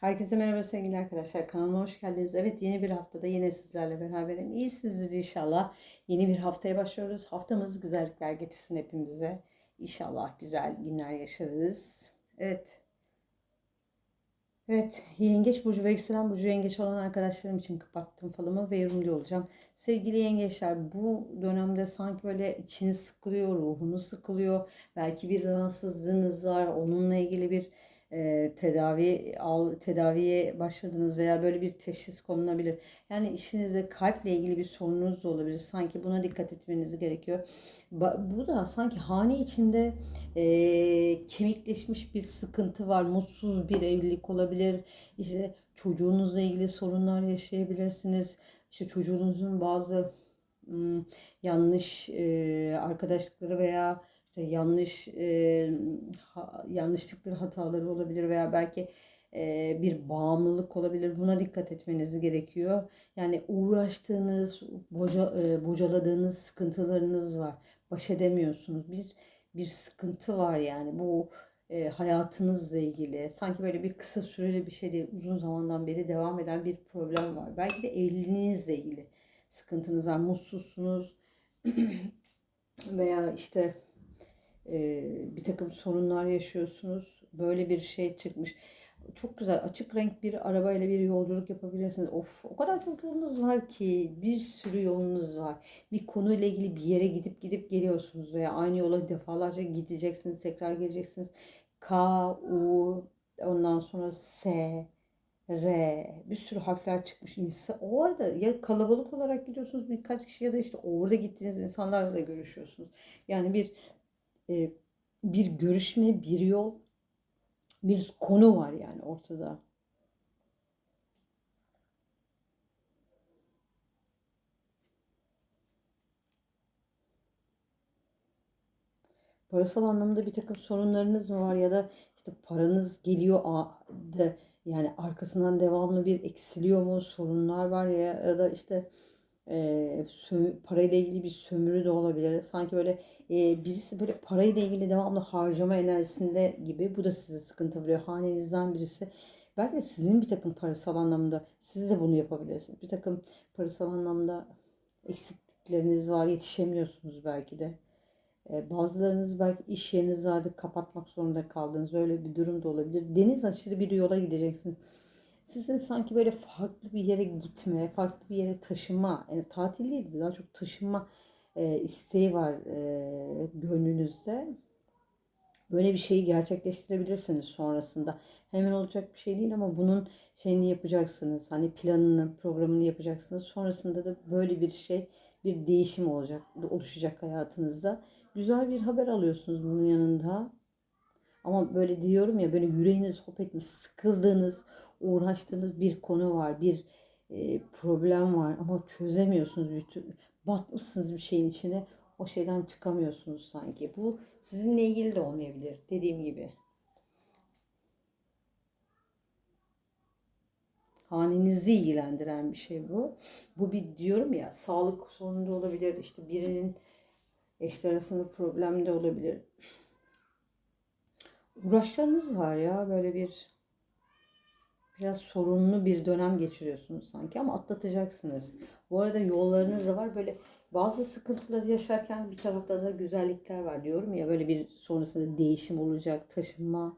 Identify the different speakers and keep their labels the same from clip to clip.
Speaker 1: Herkese merhaba sevgili arkadaşlar. Kanalıma hoş geldiniz. Evet yeni bir haftada yine sizlerle beraberim. İyisinizdir inşallah. Yeni bir haftaya başlıyoruz. Haftamız güzellikler getirsin hepimize. İnşallah güzel günler yaşarız. Evet. Evet, yengeç burcu ve yükselen burcu yengeç olan arkadaşlarım için kapattım falımı ve yorumlu olacağım. Sevgili yengeçler bu dönemde sanki böyle içiniz sıkılıyor, ruhunuz sıkılıyor. Belki bir rahatsızlığınız var, onunla ilgili bir e, tedavi al tedaviye başladınız veya böyle bir teşhis konulabilir. Yani işinizde kalple ilgili bir sorununuz da olabilir. Sanki buna dikkat etmeniz gerekiyor. Ba- Bu da sanki hane içinde e, kemikleşmiş bir sıkıntı var. Mutsuz bir evlilik olabilir. İşte çocuğunuzla ilgili sorunlar yaşayabilirsiniz. İşte çocuğunuzun bazı ım, yanlış e, arkadaşlıkları veya işte yanlış e, ha, yanlışlıkları hataları olabilir veya belki e, bir bağımlılık olabilir. Buna dikkat etmeniz gerekiyor. Yani uğraştığınız, boca, e, bocaladığınız sıkıntılarınız var. Baş edemiyorsunuz. Bir bir sıkıntı var yani. Bu e, hayatınızla ilgili. Sanki böyle bir kısa süreli bir şey değil. Uzun zamandan beri devam eden bir problem var. Belki de evliliğinizle ilgili sıkıntınız var. Mutsuzsunuz veya işte e, bir takım sorunlar yaşıyorsunuz. Böyle bir şey çıkmış. Çok güzel açık renk bir arabayla bir yolculuk yapabilirsiniz. Of o kadar çok yolunuz var ki bir sürü yolunuz var. Bir konuyla ilgili bir yere gidip gidip geliyorsunuz veya aynı yola defalarca gideceksiniz tekrar geleceksiniz. K, U ondan sonra S, R bir sürü harfler çıkmış. İnsan, orada ya kalabalık olarak gidiyorsunuz birkaç kişi ya da işte orada gittiğiniz insanlarla da görüşüyorsunuz. Yani bir e, bir görüşme, bir yol, bir konu var yani ortada. Parasal anlamda bir takım sorunlarınız mı var ya da işte paranız geliyor da yani arkasından devamlı bir eksiliyor mu sorunlar var ya ya da işte e, parayla ilgili bir sömürü de olabilir. Sanki böyle e, birisi böyle parayla ilgili devamlı harcama enerjisinde gibi. Bu da size sıkıntı veriyor. Hanenizden birisi. Belki sizin bir takım parasal anlamda siz de bunu yapabilirsiniz. Bir takım parasal anlamda eksiklikleriniz var. Yetişemiyorsunuz belki de. E, bazılarınız belki iş yeriniz vardı kapatmak zorunda kaldınız. Öyle bir durum da olabilir. Deniz aşırı bir yola gideceksiniz sizin sanki böyle farklı bir yere gitme, farklı bir yere taşıma, yani tatil değil de daha çok taşınma e, isteği var e, gönlünüzde. Böyle bir şeyi gerçekleştirebilirsiniz sonrasında. Hemen olacak bir şey değil ama bunun şeyini yapacaksınız. Hani planını, programını yapacaksınız. Sonrasında da böyle bir şey, bir değişim olacak, oluşacak hayatınızda. Güzel bir haber alıyorsunuz bunun yanında. Ama böyle diyorum ya böyle yüreğiniz hop etmiş, sıkıldığınız, uğraştığınız bir konu var, bir e, problem var ama çözemiyorsunuz türlü. Batmışsınız bir şeyin içine, o şeyden çıkamıyorsunuz sanki. Bu sizinle ilgili de olmayabilir dediğim gibi. Hanenizi ilgilendiren bir şey bu. Bu bir diyorum ya sağlık sorunu da olabilir. İşte birinin eşler arasında problem de olabilir. Uğraşlarınız var ya böyle bir biraz sorunlu bir dönem geçiriyorsunuz sanki ama atlatacaksınız. Bu arada yollarınız da var. Böyle bazı sıkıntıları yaşarken bir tarafta da güzellikler var diyorum ya böyle bir sonrasında değişim olacak, taşınma.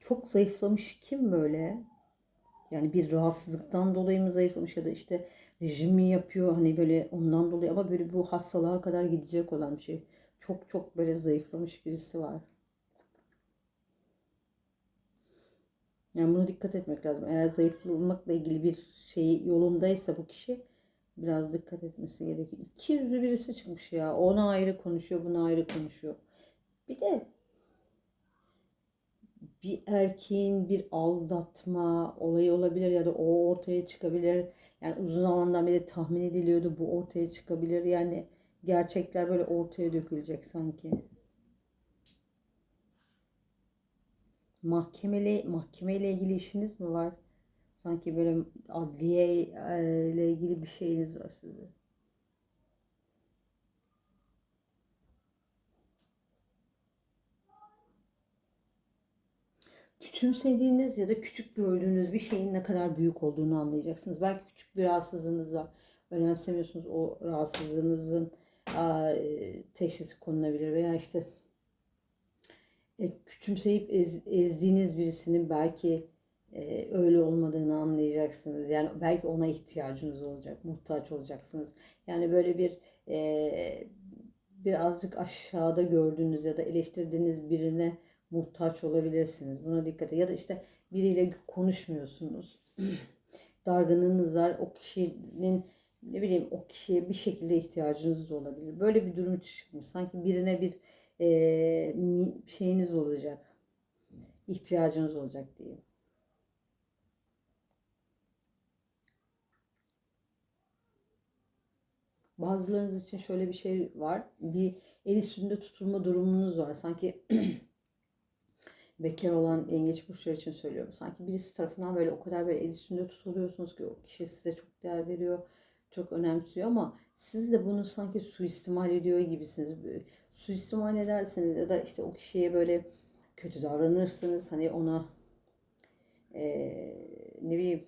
Speaker 1: Çok zayıflamış kim böyle? Yani bir rahatsızlıktan dolayı mı zayıflamış ya da işte rejim mi yapıyor hani böyle ondan dolayı ama böyle bu hastalığa kadar gidecek olan bir şey. Çok çok böyle zayıflamış birisi var. Yani buna dikkat etmek lazım. Eğer zayıflamakla ilgili bir şey yolundaysa bu kişi biraz dikkat etmesi gerekiyor. İki yüzlü birisi çıkmış ya. Ona ayrı konuşuyor, buna ayrı konuşuyor. Bir de bir erkeğin bir aldatma olayı olabilir ya da o ortaya çıkabilir. Yani uzun zamandan beri tahmin ediliyordu bu ortaya çıkabilir. Yani gerçekler böyle ortaya dökülecek sanki. Mahkemeli mahkemeyle ilgili işiniz mi var? Sanki böyle adliye ile ilgili bir şeyiniz var sizde. küçümsediğiniz ya da küçük gördüğünüz bir şeyin ne kadar büyük olduğunu anlayacaksınız. Belki küçük bir rahatsızlığınız var. Önemsemiyorsunuz o rahatsızlığınızın aa, e, teşhisi konulabilir veya işte e, küçümseyip ez- ezdiğiniz birisinin belki e, öyle olmadığını anlayacaksınız. Yani belki ona ihtiyacınız olacak, muhtaç olacaksınız. Yani böyle bir e, birazcık aşağıda gördüğünüz ya da eleştirdiğiniz birine muhtaç olabilirsiniz. Buna dikkat edin. Ya da işte biriyle konuşmuyorsunuz. Dargınlığınız var. O kişinin ne bileyim o kişiye bir şekilde ihtiyacınız da olabilir. Böyle bir durum çıkmış. Sanki birine bir e, şeyiniz olacak. ihtiyacınız olacak diyeyim. Bazılarınız için şöyle bir şey var. Bir el üstünde tutulma durumunuz var. Sanki bekar olan yengeç burçları için söylüyorum. Sanki birisi tarafından böyle o kadar böyle el üstünde tutuluyorsunuz ki o kişi size çok değer veriyor, çok önemsiyor ama siz de bunu sanki suistimal ediyor gibisiniz. Suistimal edersiniz ya da işte o kişiye böyle kötü davranırsınız. Hani ona eee, ne bileyim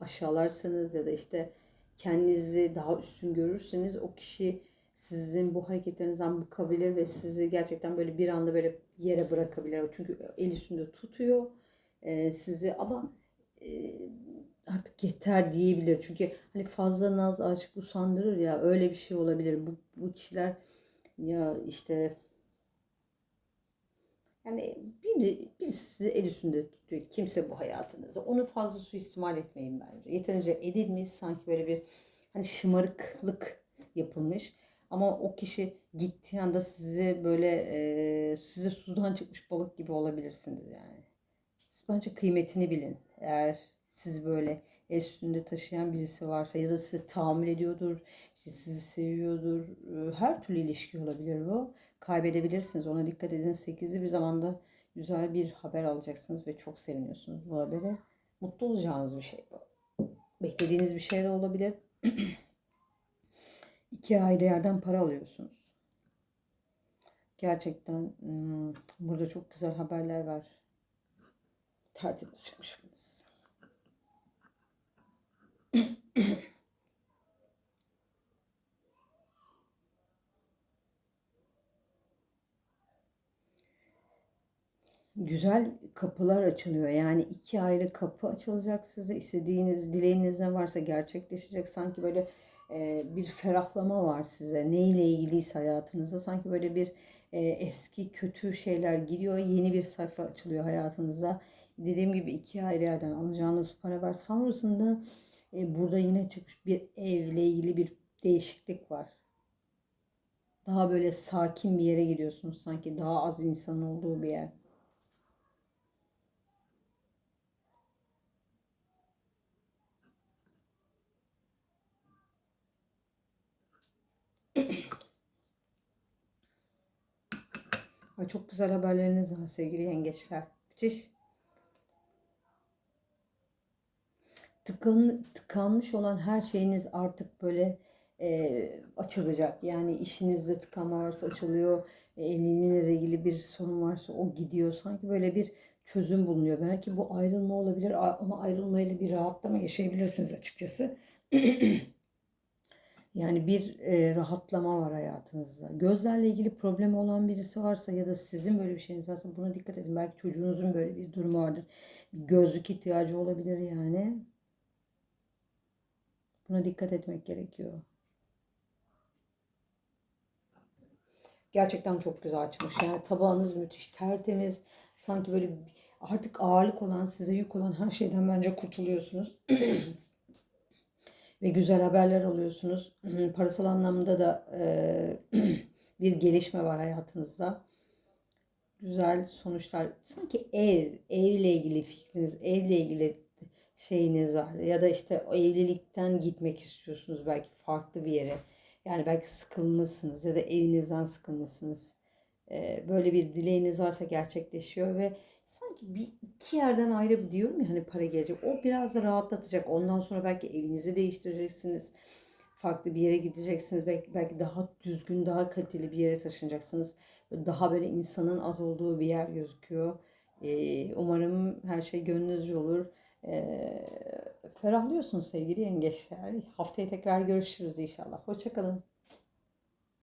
Speaker 1: aşağılarsınız ya da işte kendinizi daha üstün görürseniz o kişi sizin bu hareketlerinizden bıkabilir ve sizi gerçekten böyle bir anda böyle yere bırakabilir. Çünkü el üstünde tutuyor e, sizi ama e, artık yeter diyebilir. Çünkü hani fazla naz aşk usandırır ya öyle bir şey olabilir. Bu, bu kişiler ya işte yani biri, birisi sizi el üstünde tutuyor. Kimse bu hayatınızı. Onu fazla suistimal etmeyin bence. Yeterince edilmiş sanki böyle bir hani şımarıklık yapılmış. Ama o kişi gittiği anda sizi böyle e, size sudan çıkmış balık gibi olabilirsiniz yani. Siz bence kıymetini bilin. Eğer siz böyle üstünde taşıyan birisi varsa ya da sizi tahammül ediyordur, işte sizi seviyordur. Her türlü ilişki olabilir bu. Kaybedebilirsiniz. Ona dikkat edin. 8'li bir zamanda güzel bir haber alacaksınız ve çok seviniyorsunuz bu habere. Mutlu olacağınız bir şey bu. Beklediğiniz bir şey de olabilir. İki ayrı yerden para alıyorsunuz. Gerçekten burada çok güzel haberler var. Tertemiz çıkmışsınız. Güzel kapılar açılıyor. Yani iki ayrı kapı açılacak size. İstediğiniz, dileğiniz ne varsa gerçekleşecek. Sanki böyle e, bir ferahlama var size. Neyle ilgiliyse hayatınızda. Sanki böyle bir e, eski kötü şeyler gidiyor. Yeni bir sayfa açılıyor hayatınızda. Dediğim gibi iki ayrı yerden alacağınız para var. Sonrasında e, burada yine çıkmış bir evle ilgili bir değişiklik var. Daha böyle sakin bir yere gidiyorsunuz. Sanki daha az insan olduğu bir yer. Çok güzel haberleriniz var sevgili yengeçler. Müthiş. Tıkan, tıkanmış olan her şeyiniz artık böyle e, açılacak. Yani işinizde tıkanma varsa açılıyor. E, Evliliğinizle ilgili bir sorun varsa o gidiyor. Sanki böyle bir çözüm bulunuyor. Belki bu ayrılma olabilir ama ayrılmayla bir rahatlama yaşayabilirsiniz açıkçası. Yani bir e, rahatlama var hayatınızda. Gözlerle ilgili problemi olan birisi varsa ya da sizin böyle bir şeyiniz varsa buna dikkat edin. Belki çocuğunuzun böyle bir durumu vardır. Gözlük ihtiyacı olabilir yani. Buna dikkat etmek gerekiyor. Gerçekten çok güzel açmış. Yani tabağınız müthiş, tertemiz. Sanki böyle artık ağırlık olan, size yük olan her şeyden bence kurtuluyorsunuz. Ve güzel haberler alıyorsunuz. Parasal anlamda da e, bir gelişme var hayatınızda. Güzel sonuçlar. Sanki ev, evle ilgili fikriniz, evle ilgili şeyiniz var. Ya da işte evlilikten gitmek istiyorsunuz belki farklı bir yere. Yani belki sıkılmışsınız ya da evinizden sıkılmışsınız. Ee, böyle bir dileğiniz varsa gerçekleşiyor ve sanki bir iki yerden ayrı diyorum ya hani para gelecek. O biraz da rahatlatacak. Ondan sonra belki evinizi değiştireceksiniz. Farklı bir yere gideceksiniz. Belki, belki daha düzgün, daha kaliteli bir yere taşınacaksınız. Daha böyle insanın az olduğu bir yer gözüküyor. Ee, umarım her şey gönlünüzce olur. Ee, ferahlıyorsunuz sevgili yengeçler. Haftaya tekrar görüşürüz inşallah. Hoşçakalın.